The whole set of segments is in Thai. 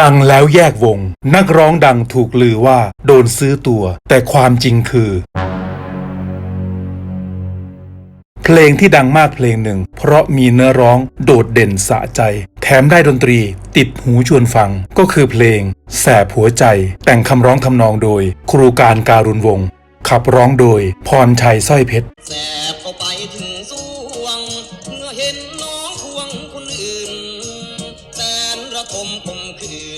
ดังแล้วแยกวง นักร้องดังถูกลือว่า โดนซื้อตัว แต่ความจริงคือ เพลงที่ดังมากเพลงหนึ่ง เพราะมีเนื้อร้องโดดเด่นสะใจ แถมได้ดนตรีติดหูชวนฟัง ก็คือเพลง แสบหัวใจ แต่งคำร้องทำนองโดย ครูการการุณวงศ์ขับร้องโดยพรชัยสร้อยเพชรแสบเข้าไปถึงสวงเมื่อเห็นน้องควงคนอื่น นระทมคมคืน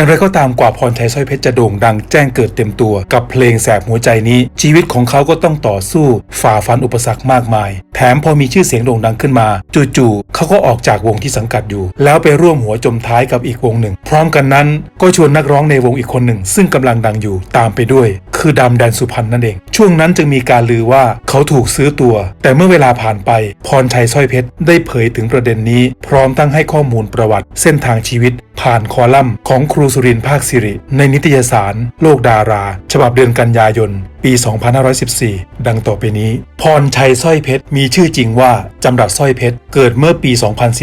อย่างไรก็ตามกว่าพรชัยสร้อยเพชรจะโด่งดังแจ้งเกิดเต็มตัวกับเพลงแสบหัวใจนี้ ชีวิตของเขาก็ต้องต่อสู้ฝ่าฟันอุปสรรคมากมาย แถมพอมีชื่อเสียงโด่งดังขึ้นมา จู่ๆเขาก็ออกจากวงที่สังกัดอยู่ แล้วไปร่วมหัวจมท้ายกับอีกวงหนึ่ง พร้อมกันนั้นก็ชวนนักร้องในวงอีกคนหนึ่ง ซึ่งกำลังดังอยู่ตามไปด้วย คือดำแดนสุพรรณนั่นเอง ช่วงนั้นจึงมีการลือว่าเขาถูกซื้อตัว แต่เมื่อเวลาผ่านไปพรชัยสร้อยเพชรได้เผยถึงประเด็นนี้ พร้อมตั้งให้ข้อมูลประวัติ เส้นทางชีวิต ผ่านคอลัมน์ของครูสุรินทร์ภาคสิริ ในนิตยสาร โลกดารา ฉบับเดือนกันยายน ปี 2514 ดังต่อไปนี้ พรชัยสร้อยเพชร มีชื่อจริงว่าจำรัดสร้อยเพชร เกิดเมื่อปี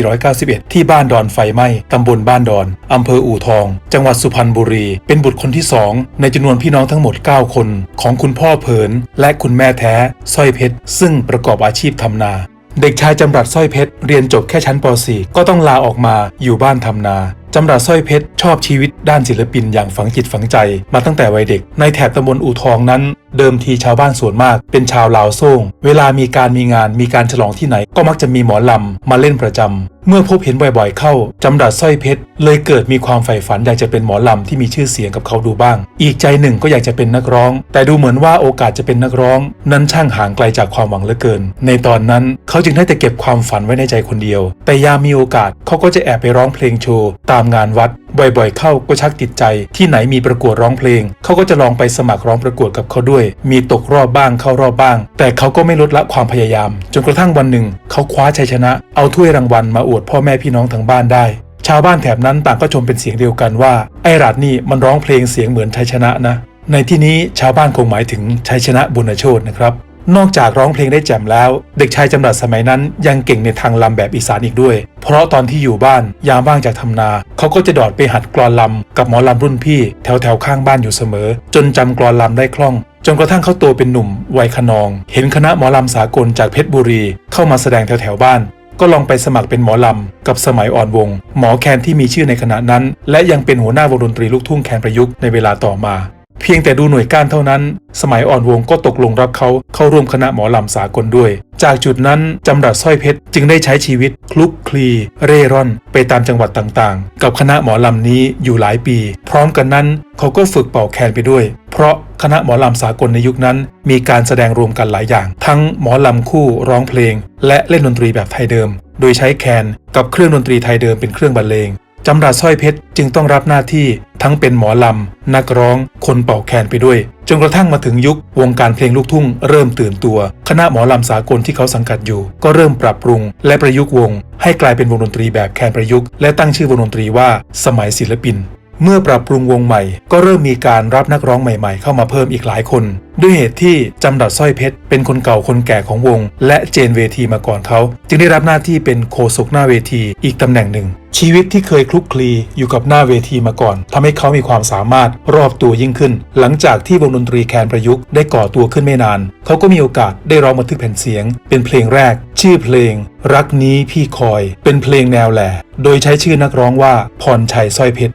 2491 ที่บ้านดอนไฟไหม้ตำบลบ้านดอนอำเภออู่ทอง จังหวัดสุพรรณบุรี เป็นบุตรคนที่สองในจำนวนพี่น้องทั้งหมด 9 คน ของคุณพ่อเผิน และคุณแม่แท้สร้อยเพชร ซึ่งประกอบอาชีพทำนาเด็กชายจำรัดสร้อยเพชร เรียนจบแค่ชั้นป .4 ก็ต้องลาออกมาอยู่บ้านทำนา จำรัดสร้อยเพชรชอบชีวิตด้านศิลปินอย่างฝังจิตฝังใจมาตั้งแต่วัยเด็ก ในแถบตำบลอู่ทองนั้นเดิมทีชาวบ้านส่วนมาก เป็นชาวลาวโซ่ง เวลามีการมีงานมีการฉลองที่ไหน ก็มักจะมีหมอลำมาเล่นประจำ เมื่อพบเห็นบ่อยๆ เข้า จำรัดสร้อยเพชร เลยเกิดมีความใฝ่ฝันอยากจะเป็นหมอลำที่มีชื่อเสียงกับเขาดูบ้าง อีกใจหนึ่งก็อยากจะเป็นนักร้อง แต่ดูเหมือนว่าโอกาสจะเป็นนักร้อง นั้นช่างห่างไกลจากความหวังเหลือเกิน ในตอนนั้นเขาจึงได้แต่เก็บความฝันไว้ในใจคนเดียว แต่ยามมีโอกาสเขาก็จะแอบไปร้องเพลงโชว์ตามงานวัด บ่อยๆ เข้าก็ชักติดใจ ที่ไหนมีประกวดร้องเพลง เขาก็จะลองไปสมัครร้องประกวดกับเขาด้วย มีตกรอบบ้างเข้ารอบบ้าง แต่เขาก็ไม่ลดละความพยายาม จนกระทั่งวันหนึ่ง เขาคว้าชัยชนะ เอาถ้วยรางวัลมาอวดพ่อแม่พี่น้องทั้งบ้านได้ ชาวบ้านแถบนั้นต่างก็ชมเป็นเสียงเดียวกันว่า ไอ้รัดนี่มันร้องเพลงเสียงเหมือนชัยชนะนะ ในที่นี้ชาวบ้านคงหมายถึงชัยชนะบุญโชตนะครับ นอกจากร้องเพลงได้แจ่มแล้ว เด็กชายจำรัดสมัยนั้นยังเก่งในทางลำแบบอีสานอีกด้วย เพราะตอนที่อยู่บ้านยามว่างจากทำนา เขาก็จะดอดไปหัดกลอนลำกับหมอลำรุ่นพี่ แถวแถวข้างบ้านอยู่เสมอ จนจำกลอนลำได้คล่องจนกระทั่งเขาโตเป็นหนุ่มวัยขนอง เห็นคณะหมอลำสากลจากเพชรบุรี เข้ามาแสดงแถวแถวบ้าน ก็ลองไปสมัครเป็นหมอลำ กับสมัยอ่อนวง หมอแคนที่มีชื่อในขณะนั้น และยังเป็นหัวหน้าวงดนตรีลูกทุ่งแคนประยุกต์ในเวลาต่อมา เพียงแต่ดูหน่วยก้านเท่านั้น สมัยอ่อนวงก็ตกลงรับเขาเข้าร่วมคณะหมอลำสากลด้วย จากจุดนั้นจำรัดสร้อยเพชรจึงได้ใช้ชีวิตคลุกคลี เร่ร่อน ไปตามจังหวัดต่างๆ กับคณะหมอลำนี้อยู่หลายปี พร้อมกันนั้นเขาก็ฝึกเป่าแคนไปด้วย เพราะคณะหมอลำสากลในยุคนั้น มีการแสดงรวมกันหลายอย่าง ทั้งหมอลำคู่ร้องเพลง และเล่นดนตรีแบบไทยเดิม โดยใช้แคนกับเครื่องดนตรีไทยเดิมเป็นเครื่องบรรเลง จำรัดสร้อยเพชรจึงต้องรับหน้าที่ทั้งเป็นหมอลำ นักร้อง คนเป่าแคนไปด้วย จนกระทั่งมาถึงยุควงการเพลงลูกทุ่งเริ่มตื่นตัว คณะหมอลำสากลที่เขาสังกัดอยู่ ก็เริ่มปรับปรุง และประยุกต์วง ให้กลายเป็นวงดนตรีแบบแคนประยุกต์และตั้งชื่อวงดนตรีว่าสมัยศิลปิน เมื่อปรับปรุงวงใหม่ ก็เริ่มมีการรับนักร้องใหม่ ๆ เข้ามาเพิ่มอีกหลายคน ด้วยเหตุที่จำรัดสร้อยเพชรเป็นคนเก่าคนแก่ของวง และเจนเวทีมาก่อนเขา จึงได้รับหน้าที่เป็นโคศกหน้าเวทีอีกตำแหน่งหนึ่ง ชีวิตที่เคยคลุกคลีอยู่กับหน้าเวทีมาก่อนทำให้เขามีความสามารถรอบตัวยิ่งขึ้น หลังจากที่วงดนตรีแคนประยุกต์ได้ก่อตัวขึ้นไม่นาน เขาก็มีโอกาสได้ร้องบันทึกแผ่นเสียง เป็นเพลงแรก ชื่อเพลง รักนี้พี่คอย เป็นเพลงแนวแหล่โดยใช้ชื่อนักร้องว่าพรชัยสร้อยเพชร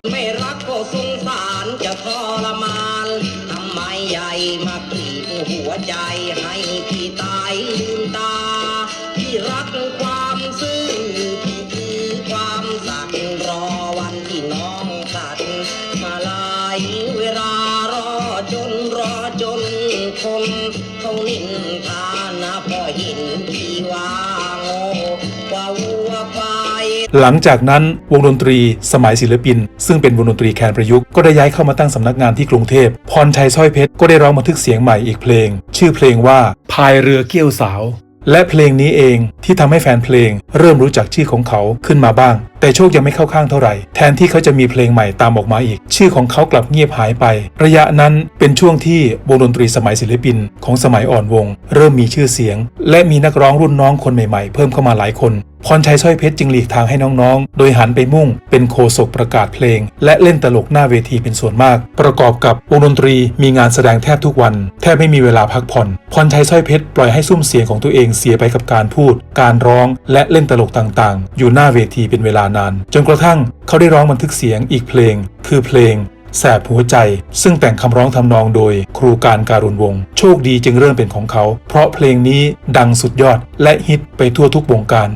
หลังจากนั้นวงดนตรีสมัยศิลปิน ซึ่งเป็นวงดนตรีแคนประยุกต์ก็ได้ย้ายเข้ามาตั้งสำนักงานที่กรุงเทพพรชัยสร้อยเพชรก็ได้ร้องบันทึกเสียงใหม่อีกเพลง ชื่อเพลงว่าพายเรือเกี้ยวสาว และเพลงนี้เองที่ทำให้แฟนเพลง เริ่มรู้จักชื่อของเขาขึ้นมาบ้าง แต่โชคยังไม่เข้าข้างเท่าไหร่ แทนที่เขาจะมีเพลงใหม่ตามออกมาอีก ชื่อของเขากลับเงียบหายไป ระยะนั้นเป็นช่วงที่วงดนตรีสมัยศิลปิน ของสมัยอ่อนวง เริ่มมีชื่อเสียง และมีนักร้องรุ่นน้องคนใหม่ๆ เพิ่มเข้ามาหลายคน พรชัยสร้อยเพชรจึงหลีกทางให้น้องๆ โดยหันไปมุ่งเป็นโคศกประกาศเพลง และเล่นตลกหน้าเวทีเป็นส่วนมาก ประกอบกับวงดนตรีมีงานแสดงแทบทุกวัน แทบไม่มีเวลาพักผ่อน พรชัยสร้อยเพชรปล่อยให้ซุ้มเสียงของตัวเองเสียไปกับการพูด การร้องและเล่นตลกต่างๆ อยู่หน้าเวทีเป็นเวลานาน จนกระทั่งเขาได้ร้องบันทึกเสียงอีกเพลง คือเพลง แสบหัวใจ ซึ่งแต่งคำร้องทำนองโดยครูการการุณวงศ์โชคดีจึงเริ่มเป็นของเขา เพราะเพลงนี้ดังสุดยอดและฮิตไปทั่วทุกวงการ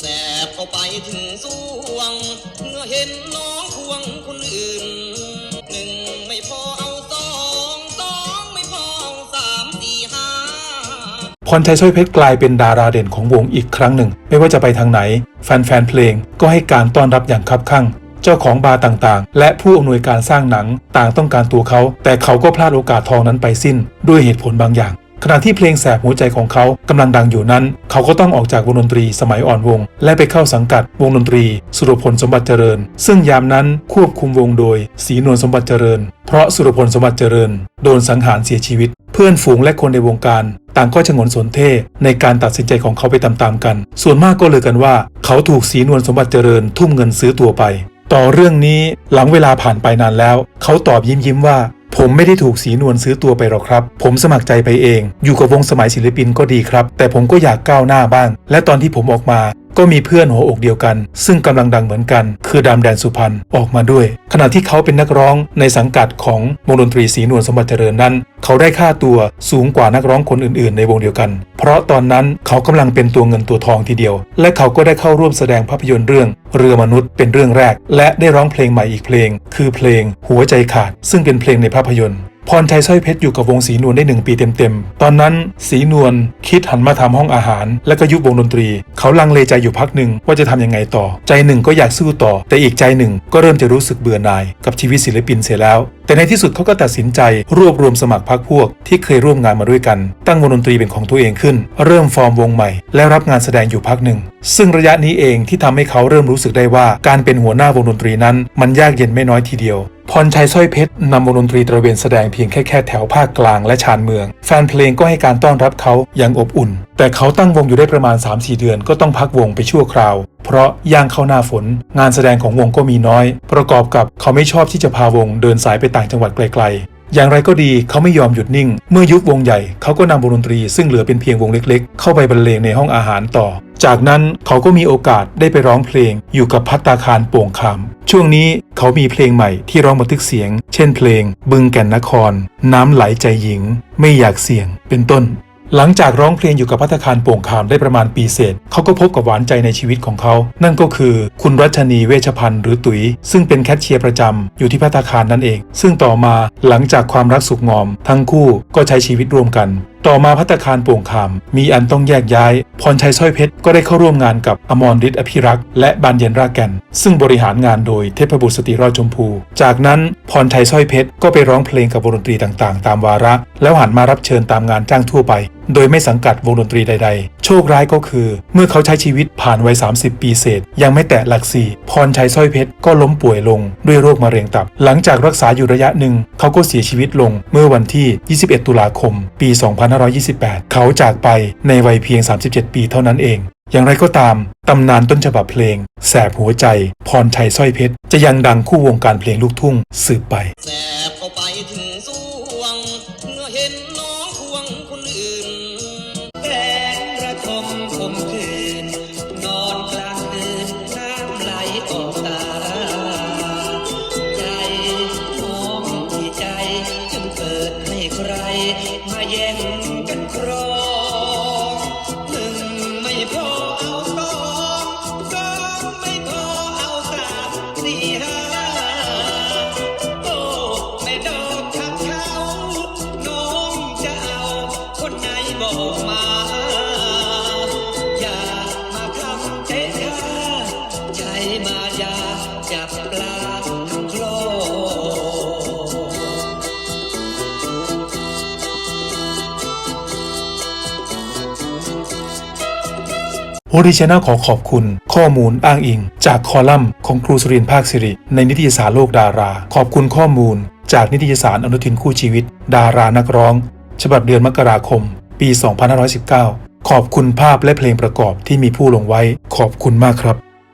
แสบเข้าไปถึงสวงเมื่อเห็นน้องควงคนอื่น พรชัยสร้อยเพชรกลายเป็นดาราเด่นของวงอีกครั้งหนึ่ง ไม่ว่าจะไปทางไหน แฟนๆเพลงก็ให้การต้อนรับอย่างคับคั่ง เจ้าของบาร์ต่างๆ และผู้อำนวยการสร้างหนังต่างต้องการตัวเขา แต่เขาก็พลาดโอกาสทองนั้นไปสิ้น ด้วยเหตุผลบางอย่าง ขณะที่เพลงแสบหัวใจของเขากำลังดังอยู่นั้น เขาก็ต้องออกจากวงดนตรีสมัยอ่อนวง และไปเข้าสังกัดวงดนตรี สุรพลสมบัติเจริญ ซึ่งยามนั้นควบคุมวงโดยศรีนวลสมบัติเจริญ เพราะสุรพลสมบัติเจริญ โดนสังหารเสียชีวิต เพื่อนฝูงและคนในวงการ ต่างก็ชงนสนเท่ในการตัดสินใจของเขาไปตามๆกัน ส่วนมากก็เลยกันว่า เขาถูกศรีนวลสมบัติเจริญ ทุ่มเงินซื้อตัวไปต่อเรื่องนี้หลังเวลาผ่านไปนานแล้ว เขาตอบยิ้มยิ้มๆว่า ผมไม่ได้ถูกสีนวลซื้อตัวไปหรอกครับ ผมสมัครใจไปเอง อยู่กับวงสมัยศิลปินก็ดีครับ แต่ผมก็อยากก้าวหน้าบ้าง และตอนที่ผมออกมา ก็มีเพื่อนหัวอกเดียวกัน ซึ่งกำลังดังเหมือนกัน คือดำแดนสุพรรณออกมาด้วย ขณะที่เขาเป็นนักร้องในสังกัดของวงดนตรีศรีนวลสมบัติเจริญนั้น เขาได้ค่าตัวสูงกว่านักร้องคนอื่นๆ ในวงเดียวกัน เพราะตอนนั้นเขากำลังเป็นตัวเงินตัวทองทีเดียว และเขาก็ได้เข้าร่วมแสดงภาพยนตร์เรื่อง เรือมนุษย์เป็นเรื่องแรก และได้ร้องเพลงใหม่อีกเพลง คือเพลงหัวใจขาด ซึ่งเป็นเพลงในภาพยนตร์ พรชัยสร้อยเพชรอยู่กับวงสีนวลได้หนึ่งปีเต็มๆ ตอนนั้นสีนวลคิดหันมาทำห้องอาหาร และก็ยุบวงดนตรี เขาลังเลใจอยู่พักหนึ่งว่าจะทำยังไงต่อ ใจหนึ่งก็อยากสู้ต่อ แต่อีกใจหนึ่งก็เริ่มจะรู้สึกเบื่อหน่ายกับชีวิตศิลปินเสียแล้ว แต่ในที่สุดเขาก็ตัดสินใจรวบรวมสมัครพรรคพวกที่เคยร่วมงานมาด้วยกัน ตั้งวงดนตรีเป็นของตัวเองขึ้น เริ่มฟอร์มวงใหม่ และรับงานแสดงอยู่พักหนึ่ง ซึ่งระยะนี้เองที่ทำให้เขาเริ่มรู้สึกได้ว่าการเป็นหัวหน้าวงดนตรีนั้น มันยากเย็นไม่น้อยทีเดียวพรชัยสร้อยเพชรนำวงดนตรีตระเวนแสดงเพียงแค่แค่แถวภาคกลางและชานเมือง แฟนเพลงก็ให้การต้อนรับเขาอย่างอบอุ่น แต่เขาตั้งวงอยู่ได้ประมาณ 3-4 เดือนก็ต้องพักวงไปชั่วคราว เพราะย่างเข้าหน้าฝน งานแสดงของวงก็มีน้อย ประกอบกับเขาไม่ชอบที่จะพาวงเดินสายไปต่างจังหวัดไกลๆ อย่างไรก็ดีเขาไม่ยอมหยุดนิ่ง เมื่อยุบวงใหญ่เขาก็นำวงดนตรีซึ่งเหลือเป็นเพียงวงเล็กๆ เข้าไปบรรเลงในห้องอาหารต่อ จากนั้นเขาก็มีโอกาสได้ไปร้องเพลง อยู่กับพัตตาคารโป่งคำช่วงนี้เขามีเพลงใหม่ที่ร้องบันทึกเสียง เช่น เพลง บึงแก่นนคร น้ำไหลใจหญิง ไม่อยากเสี่ยง เป็นต้น หลังจากร้องเพลงอยู่กับพัตตาคารโป่งคามได้ประมาณปีเศษเขาก็พบกับหวานใจในชีวิตของเขา นั่นก็คือคุณรัชนีเวชพันธ์หรือตุ๋ย ซึ่งเป็นแคชเชียร์ประจำอยู่ที่พัตตาคารนั่นเอง ซึ่งต่อมาหลังจากความรักสุขงอม ทั้งคู่ก็ใช้ชีวิตร่วมกัน ต่อมาพัตตาคารโป่งคาม มีอันต้องแยกย้าย พรชัยสร้อยเพชรก็ได้เข้าร่วมงานกับอมรฤทธิ์อภิรักษ์และบานเย็นรากแก่น ซึ่งบริหารงานโดยเทพบุตรสตรีรอดชมพู จากนั้นพรชัยสร้อยเพชรก็ไปร้องเพลงกับวงดนตรีต่างๆ ตามวาระ แล้วหันมารับเชิญตามงานจ้างทั่วไป โดยไม่สังกัดวงดนตรีใด ๆ โชคร้ายก็คือ เมื่อเขาใช้ชีวิตผ่านวัย 30 ปีเศษ ยังไม่แตะหลักสี่พรชัยสร้อยเพชรก็ล้มป่วยลงด้วยโรคมะเร็งตับ หลังจากรักษาอยู่ระยะหนึ่ง เขาก็เสียชีวิตลงเมื่อวันที่ 21 ตุลาคม ปี 2528 เขาจากไปในวัยเพียง 37 ปีเท่านั้นเองอย่างไรก็ตาม ตำนานต้นฉบับเพลง แสบหัวใจ พรชัยสร้อยเพชร จะยังดังคู่วงการเพลงลูกทุ่งสืบไป แสบเข้าไปถึง โอริชแนลขอขอบคุณ ข้อมูลอ้างอิง จากคอลัมน์ของครูสุรินทร์ภาคสิริ ในนิตยสารโลกดารา ขอบคุณข้อมูล จากนิตยสารอนุทินคู่ชีวิต ดารานักร้อง ฉบับเดือนมกราคม ปี 2519 ขอบคุณภาพและเพลงประกอบที่มีผู้ลงไว้ ขอบคุณมากครับ